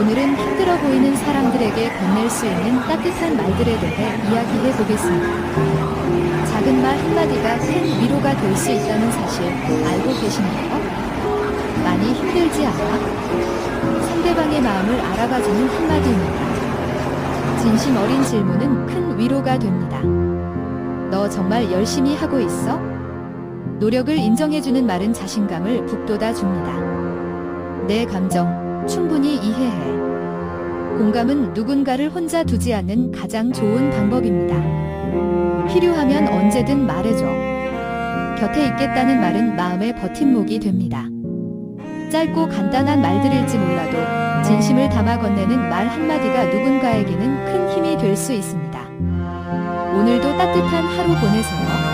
오늘은 힘들어 보이는 사람들에게 건넬 수 있는 따뜻한 말들에 대해 이야기해 보겠습니다. 작은 말 한마디가 큰 위로가 될 수 있다는 사실 알고 계신가요? 많이 힘들지 않아? 상대방의 마음을 알아봐주는 한마디입니다. 진심 어린 질문은 큰 위로가 됩니다. 너 정말 열심히 하고 있어? 노력을 인정해주는 말은 자신감을 북돋아 줍니다. 내 감정 충분히 이해해. 공감은 누군가를 혼자 두지 않는 가장 좋은 방법입니다. 필요하면 언제든 말해줘. 곁에 있겠다는 말은 마음의 버팀목이 됩니다. 짧고 간단한 말들일지 몰라도 진심을 담아 건네는 말 한마디가 누군가에게는 큰 힘이 될 수 있습니다. 오늘도 따뜻한 하루 보내세요.